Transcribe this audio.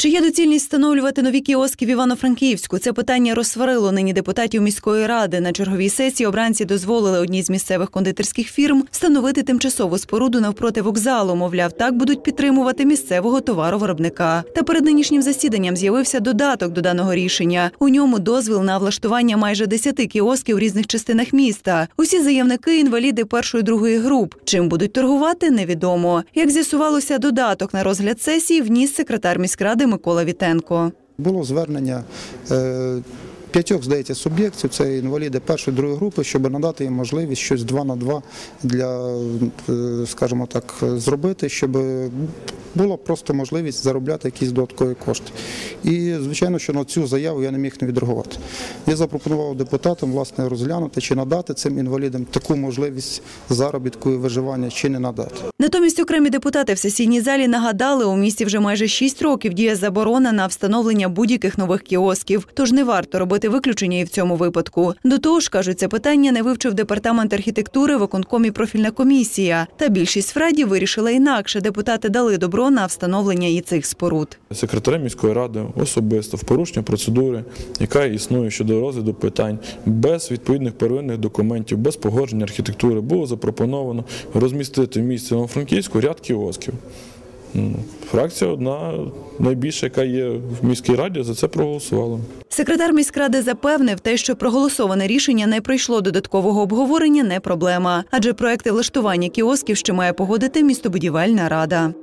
Чи є доцільність встановлювати нові кіоски в Івано-Франківську? Це питання розсварило нині депутатів міської ради. На черговій сесії обранці дозволили одній з місцевих кондитерських фірм встановити тимчасову споруду навпроти вокзалу. Мовляв, так будуть підтримувати місцевого товаровиробника. Та перед нинішнім засіданням з'явився додаток до даного рішення. У ньому дозвіл на влаштування майже 10 кіосків у різних частинах міста. Усі заявники інваліди першої другої груп. Чим будуть торгувати, невідомо. Як з'ясувалося, додаток на розгляд сесії вніс секретар міськради Микола Вітенко. Було звернення е, п'ятьох, здається, суб'єктів, це інваліди першої, другої групи, щоб надати їм можливість щось два на два для, е, скажімо так, зробити, щоб була просто можливість заробляти якісь додаткові кошти. І, звичайно, що на цю заяву я не міг не відреагувати. Я запропонував депутатам власне розглянути, чи надати цим інвалідам таку можливість заробітку і виживання, чи не надати. Натомість окремі депутати в сесійній залі нагадали, у місті вже майже 6 років діє заборона на встановлення будь-яких нових кіосків, тож не варто робити виключення і в цьому випадку. До того ж, кажуть, це питання не вивчив департамент архітектури, виконкомі профільна комісія. Та більшість в раді вирішила інакше. Депутати дали добро на встановлення і цих споруд. Секретарем міської ради особисто в порушення процедури, яка існує щодо розгляду питань, без відповідних первинних документів, без погодження архітектури, було запропоновано розмістити в місті Івано-Франківську ряд кіосків. Фракція одна найбільша, яка є в міській раді, за це проголосувала. Секретар міськради запевнив, те, що проголосоване рішення не пройшло додаткового обговорення, не проблема, адже проекти влаштування кіосків ще має погодити містобудівельна рада.